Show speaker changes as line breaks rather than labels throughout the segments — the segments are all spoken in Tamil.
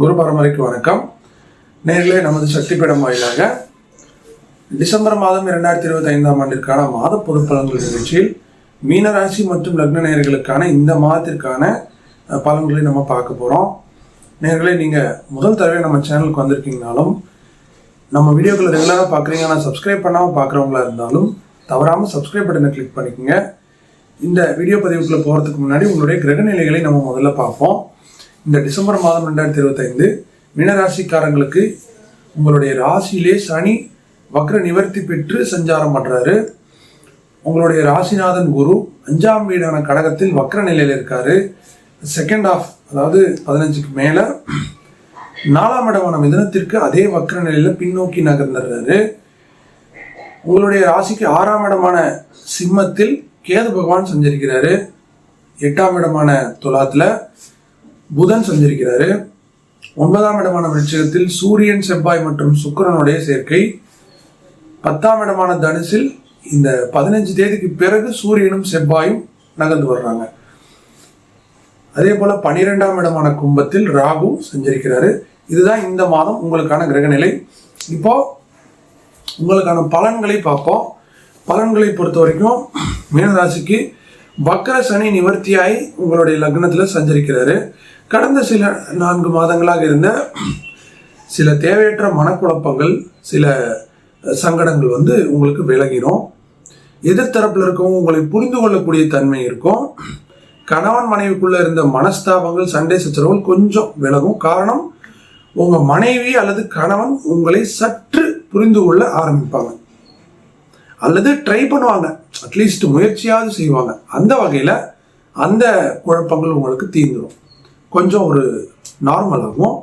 குரு பரம்பரைக்கு வணக்கம். நேரிலே நமது சக்தி பீடம் வாயிலாக டிசம்பர் மாதம் இரண்டாயிரத்தி இருபத்தி ஐந்தாம் ஆண்டிற்கான மாத பொது பலன்கள் நிகழ்ச்சியில் மீனராசி மற்றும் லக்ன நேயர்களுக்கான இந்த மாதத்திற்கான பலன்களை நம்ம பார்க்க போகிறோம் நேர்களே நீங்கள் முதல் தடவை நம்ம சேனலுக்கு வந்திருக்கீங்கனாலும் நம்ம வீடியோக்களை ரெகுலராக பார்க்குறீங்க ஆனால் சப்ஸ்கிரைப் பண்ணாமல் பார்க்குறவங்களா இருந்தாலும் தவறாமல் சப்ஸ்கிரைப் பட்டனை கிளிக் பண்ணிக்கோங்க. இந்த வீடியோ பதிவுக்குள்ளே போகிறதுக்கு முன்னாடி உங்களுடைய கிரக நிலைகளை நம்ம முதல்ல பார்ப்போம். இந்த டிசம்பர் மாதம் ரெண்டாயிரத்தி இருபத்தைந்து மீனராசிக்காரங்களுக்கு உங்களுடைய ராசியிலே சனி வக்ர நிவர்த்தி பெற்று சஞ்சாரம் பண்ணுறாரு உங்களுடைய ராசிநாதன் குரு அஞ்சாம் வீடான கடகத்தில் வக்ர நிலையில் இருக்காரு. செகண்ட் ஆஃப் அதாவது பதினஞ்சுக்கு மேலே. நாலாம் இடமான மிதனத்திற்கு அதே வக்ர நிலையில் பின்னோக்கி நகர்ந்துடுறாரு. உங்களுடைய ராசிக்கு ஆறாம் இடமான சிம்மத்தில் கேது பகவான் சஞ்சரிக்கிறாரு. எட்டாம் இடமான துலாத்தில் புதன் சஞ்சரிக்கிறாரு. ஒன்பதாம் இடமான விருட்சகத்தில் சூரியன் செவ்வாய் மற்றும் சுக்கரனுடைய சேர்க்கை. பத்தாம் இடமான தனுசில் இந்த பதினஞ்சு தேதிக்கு பிறகு சூரியனும் செவ்வாயும் நகர்ந்து வர்றாங்க. அதே போல பனிரெண்டாம் இடமான கும்பத்தில் ராகு சஞ்சரிக்கிறாரு. இதுதான் இந்த மாதம் உங்களுக்கான கிரகநிலை. இப்போ உங்களுக்கான பலன்களை பார்ப்போம். பலன்களை பொறுத்த வரைக்கும் மீனராசிக்கு வக்கர சனி நிவர்த்தியாய் உங்களுடைய லக்னத்தில் சஞ்சரிக்கிறாரு. கடந்த சில நான்கு மாதங்களாக இருந்த சில தேவையற்ற மனக்குழப்பங்கள் சில சங்கடங்கள் வந்து உங்களுக்கு விலகிடும் எதிர்த்தரப்பில் இருக்கவங்க உங்களை புரிந்து கொள்ளக்கூடிய தன்மை இருக்கும். கணவன் மனைவிக்குள்ள இருந்த மனஸ்தாபங்கள் சண்டை சச்சரவுகள் கொஞ்சம் விலகும். காரணம் உங்க மனைவி அல்லது கணவன் உங்களை சற்று புரிந்து கொள்ள ஆரம்பிப்பாங்க. அல்லது ட்ரை பண்ணுவாங்க. அட்லீஸ்ட் முயற்சியாவது செய்வாங்க. அந்த வகையில் அந்த குழப்பங்கள் உங்களுக்கு தீர்ந்துடும் கொஞ்சம் ஒரு நார்மல் ஆகும்.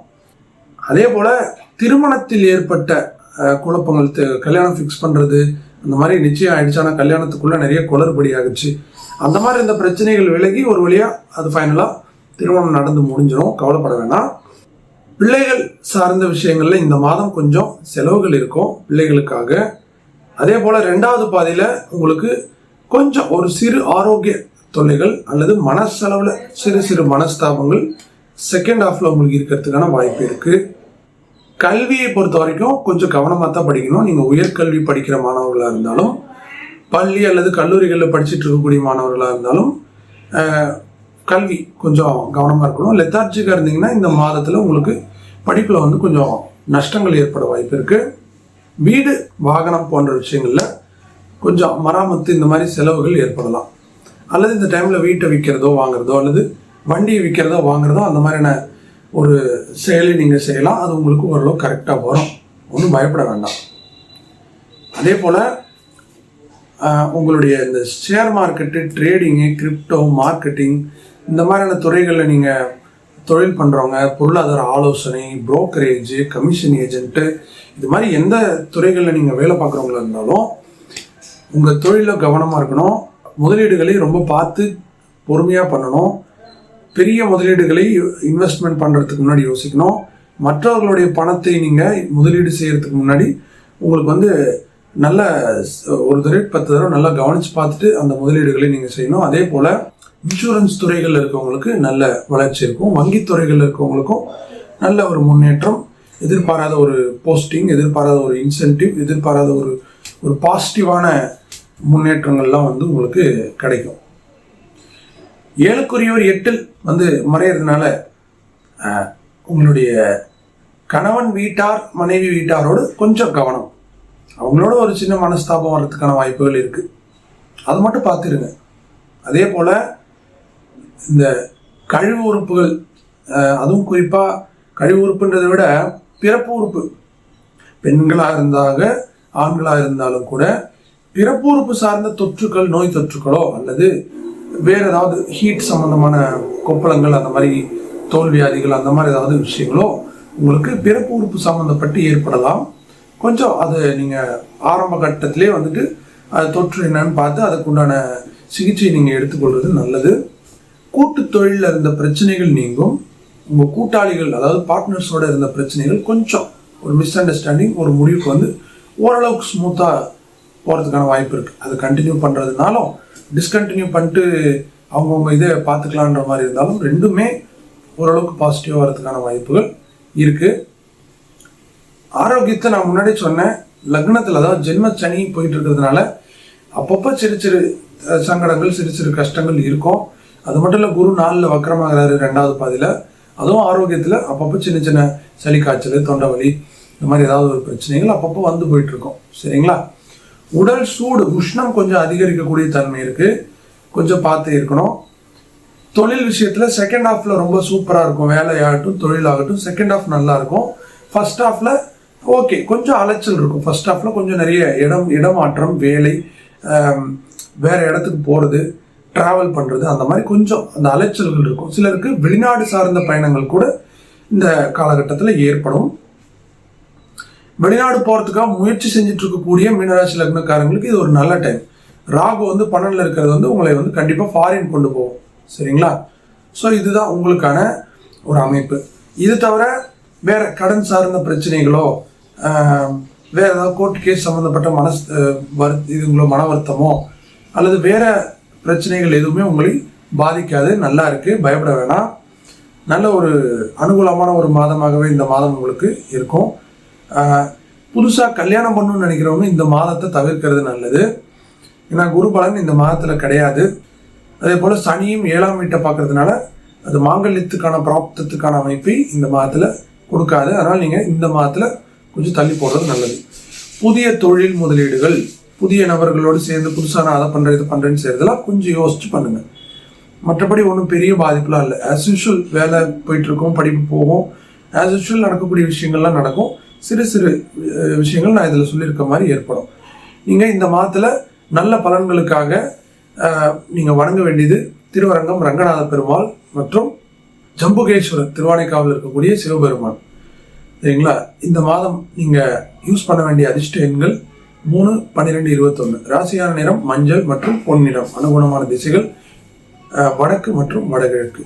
அதே போல் திருமணத்தில் ஏற்பட்ட குழப்பங்கள் கல்யாணம் ஃபிக்ஸ் பண்ணுறது அந்த மாதிரி நிச்சயம் ஆயிடுச்சு. ஆனால் கல்யாணத்துக்குள்ளே நிறைய குளறுபடி ஆகிடுச்சு அந்த மாதிரி இந்த பிரச்சனைகள் விலகி ஒரு வழியாக அது ஃபைனலாக திருமணம் நடந்து முடிஞ்சிடும் கவலைப்பட வேணாம். பிள்ளைகள் சார்ந்த விஷயங்களில் இந்த மாதம் கொஞ்சம் செலவுகள் இருக்கும் பிள்ளைகளுக்காக. அதே போல் ரெண்டாவது பாதியில் உங்களுக்கு கொஞ்சம் ஒரு சிறு ஆரோக்கிய தொல்லைகள் அல்லது மனசளவில் சிறு சிறு மனஸ்தாபங்கள் செகண்ட் ஹாஃப்ல உங்களுக்கு இருக்கிறதுக்கான வாய்ப்பு இருக்கு. கல்வியை பொறுத்த வரைக்கும் கொஞ்சம் கவனமாக தான் படிக்கணும். நீங்கள் உயர்கல்வி படிக்கிற மாணவர்களாக இருந்தாலும் பள்ளி அல்லது கல்லூரிகளில் படிச்சுட்டு இருக்கக்கூடிய மாணவர்களாக இருந்தாலும் கல்வி கொஞ்சம் கவனமாக இருக்கணும். லெத்தார்ஜிக்காக இருந்தீங்கன்னா இந்த மாதத்தில் உங்களுக்கு படிப்பில் வந்து கொஞ்சம் நஷ்டங்கள் ஏற்பட வாய்ப்பு இருக்குது வீடு வாகனம் போன்ற விஷயங்களில் கொஞ்சம் மராமத்து இந்த மாதிரி செலவுகள் ஏற்படலாம். அல்லது இந்த டைமில் வீட்டை விற்கிறதோ வாங்குறதோ அல்லது வண்டியை விற்கிறதோ வாங்குறதோ அந்த மாதிரியான ஒரு செயலை நீங்கள் செய்யலாம். அது உங்களுக்கு ஓரளவு கரெக்டாக வரும். ஒன்றும் பயப்பட வேண்டாம். அதே போல் உங்களுடைய இந்த share market trading crypto marketing இந்த மாதிரியான துறைகளில் நீங்கள் தொழில் பண்ணுறவங்க பொருளாதார ஆலோசனை brokerage கமிஷன் ஏஜென்ட்டு இது மாதிரி எந்த துறைகளில் நீங்கள் வேலை பார்க்குறவங்களா இருந்தாலும் உங்கள் தொழிலில் கவனமாக இருக்கணும். முதலீடுகளை ரொம்ப பார்த்து பொறுமையாக பண்ணணும். பெரிய முதலீடுகளை இன்வெஸ்ட்மெண்ட் பண்ணுறதுக்கு முன்னாடி யோசிக்கணும். மற்றவர்களுடைய பணத்தை நீங்கள் முதலீடு செய்கிறதுக்கு முன்னாடி உங்களுக்கு வந்து நல்ல ஒரு தடவை பத்து தடவை நல்லா கவனித்து பார்த்துட்டு அந்த முதலீடுகளை நீங்கள் செய்யணும். அதே போல் இன்சூரன்ஸ் துறைகளில் இருக்கவங்களுக்கு நல்ல வளர்ச்சி இருக்கும். வங்கி துறைகளில் இருக்கவங்களுக்கும் நல்ல ஒரு முன்னேற்றம் எதிர்பாராத ஒரு போஸ்டிங் எதிர்பாராத ஒரு இன்சென்டிவ் எதிர்பாராத ஒரு ஒரு பாசிட்டிவான முன்னேற்றங்கள்லாம் வந்து உங்களுக்கு கிடைக்கும். ஏழுக்குரியவர் எட்டில் வந்து மறையிறதுனால உங்களுடைய கணவன் வீட்டார் மனைவி வீட்டாரோடு கொஞ்சம் கவனம். அவங்களோட ஒரு சின்ன மனஸ்தாபம் வர்றதுக்கான வாய்ப்புகள் இருக்குது அது மட்டும் பார்த்துருங்க. அதே போல் இந்த கழிவு உறுப்புகள் அதுவும் குறிப்பாக கழிவு உறுப்புன்றதை விட பிறப்பு உறுப்பு. பெண்களாக இருந்தாங்க ஆண்களாக இருந்தாலும் கூட பிறப்பு உறுப்பு சார்ந்த தொற்றுக்கள் நோய் தொற்றுக்களோ அல்லது வேற ஏதாவது ஹீட் சம்பந்தமான கொப்பளங்கள் அந்த மாதிரி தோல் வியாதிகள் அந்த மாதிரி ஏதாவது விஷயங்களோ உங்களுக்கு பிறப்பு உறுப்பு சம்மந்தப்பட்டு ஏற்படலாம். கொஞ்சம் அது நீங்கள் ஆரம்ப கட்டத்திலே வந்துட்டு அது தொற்று என்னன்னு பார்த்து அதுக்குண்டான சிகிச்சை நீங்கள் எடுத்துக்கொள்வது நல்லது. கூட்டு தொழிலில் இருந்த பிரச்சனைகள் நீங்கும். உங்கள் கூட்டாளிகள் அதாவது பார்ட்னர்ஸோட இருந்த பிரச்சனைகள் கொஞ்சம் ஒரு மிஸ் அண்டர்ஸ்டாண்டிங் ஒரு முடிவுக்கு வந்து ஓரளவுக்கு ஸ்மூத்தாக போகிறதுக்கான வாய்ப்பு இருக்குது அது கண்டினியூ பண்ணுறதுனாலும் டிஸ்கண்டினியூ பண்ணிட்டு அவங்கவுங்க இதை பார்த்துக்கலான்ற மாதிரி இருந்தாலும் ரெண்டுமே ஓரளவுக்கு பாசிட்டிவாக வரதுக்கான வாய்ப்புகள் இருக்குது ஆரோக்கியத்தை நான் முன்னாடி சொன்னேன். லக்னத்தில் அதாவது ஜென்ம சனி போயிட்டு இருக்கிறதுனால அப்பப்போ சிறு சிறு சங்கடங்கள் சிறு சிறு கஷ்டங்கள் இருக்கும். அது மட்டும் இல்லை குரு நாளில் வக்கரமாகிறாரு ரெண்டாவது பாதியில். அதுவும் ஆரோக்கியத்தில் அப்பப்போ சின்ன சின்ன சளி காய்ச்சல் தொண்டை வலி இந்த மாதிரி ஏதாவது ஒரு பிரச்சனைகள் அப்பப்போ வந்து போயிட்டுருக்கோம் சரிங்களா? உடல் சூடு உஷ்ணம் கொஞ்சம் அதிகரிக்கக்கூடிய தன்மை இருக்கு. கொஞ்சம் பார்த்து இருக்கணும். தொழில் விஷயத்துல செகண்ட் ஹாஃப்ல ரொம்ப சூப்பரா இருக்கும். வேலையாகட்டும் தொழிலாகட்டும் செகண்ட் ஹாஃப் நல்லா இருக்கும். ஃபர்ஸ்ட் ஹாஃப்ல ஓகே கொஞ்சம் அலைச்சல் இருக்கும். ஃபர்ஸ்ட் ஹாஃப்ல கொஞ்சம் நிறைய இடம் இடமாற்றம் வேலை வேறு வேற இடத்துக்கு போறது டிராவல் பண்றது அந்த மாதிரி கொஞ்சம் அந்த அலைச்சல்கள் இருக்கும். சிலருக்கு வெளிநாடு சார்ந்த பயணங்கள் கூட இந்த காலகட்டத்தில் ஏற்படும். வெளிநாடு போகிறதுக்காக முயற்சி செஞ்சுட்டு இருக்கக்கூடிய மீனராசி லக்னக்காரங்களுக்கு இது ஒரு நல்ல டைம் ராகு வந்து பன்னனில் இருக்கிறது வந்து உங்களை வந்து கண்டிப்பாக ஃபாரின் கொண்டு போகும். சரிங்களா? ஸோ இதுதான் உங்களுக்கான ஒரு அமைப்பு. இது தவிர வேற கடன் சார்ந்த பிரச்சனைகளோ ஆஹ், வேற ஏதாவது கோர்ட் கேஸ் சம்மந்தப்பட்ட மனசு வரு- இதுங்களோ மன வருத்தமோ அல்லது வேற பிரச்சனைகள் எதுவுமே உங்களை பாதிக்காது நல்லா இருக்கு பயப்பட வேணாம். நல்ல ஒரு அனுகூலமான ஒரு மாதமாகவே இந்த மாதம் உங்களுக்கு இருக்கும். புதுசாக கல்யாணம் பண்ணணும்னு நினைக்கிறவங்க இந்த மாதத்தை தவிர்க்கிறது நல்லது. ஏன்னா குரு பலன் இந்த மாதத்தில் கிடையாது. அதே போல் சனியும் ஏழாம் வீட்டை பார்க்கறதுனால அது மாங்கல்யத்துக்கான பிராப்தத்துக்கான அமைப்பை இந்த மாதத்தில் கொடுக்காது. அதனால் நீங்கள் இந்த மாதத்தில் கொஞ்சம் தள்ளி போடுறது நல்லது. புதிய தொழில் முதலீடுகள் புதிய நபர்களோடு சேர்ந்து புதுசாக நான் அதை பண்றேன் இது பண்ணுறேன்னு செய்கிறதெல்லாம் கொஞ்சம் யோசிச்சு பண்ணுங்கள் மற்றபடி ஒன்றும் பெரிய பாதிப்புலாம் இல்லை. ஆஸ் யூஷுவல் வேலை போயிட்டுருக்கோம் படிப்பு போகும். ஆஸ் யூஷுவல் நடக்கக்கூடிய விஷயங்கள்லாம் நடக்கும். சிறு சிறு விஷயங்கள் நான் இதில் சொல்லியிருக்க மாதிரி ஏற்படும். நீங்கள் இந்த மாதத்தில் நல்ல பலன்களுக்காக நீங்கள் வணங்க வேண்டியது திருவரங்கம் ரங்கநாத பெருமாள் மற்றும் ஜம்புகேஸ்வரர் திருவானைக்காவில் இருக்கக்கூடிய சிவபெருமான். சரிங்களா? இந்த மாதம் நீங்கள் யூஸ் பண்ண வேண்டிய அதிர்ஷ்ட எண்கள் மூணு பன்னிரெண்டு இருபத்தொன்னு. ராசியான நிறம் மஞ்சள் மற்றும் பொன்னிறம். அனுகுணமான திசைகள் வடக்கு மற்றும் வடகிழக்கு.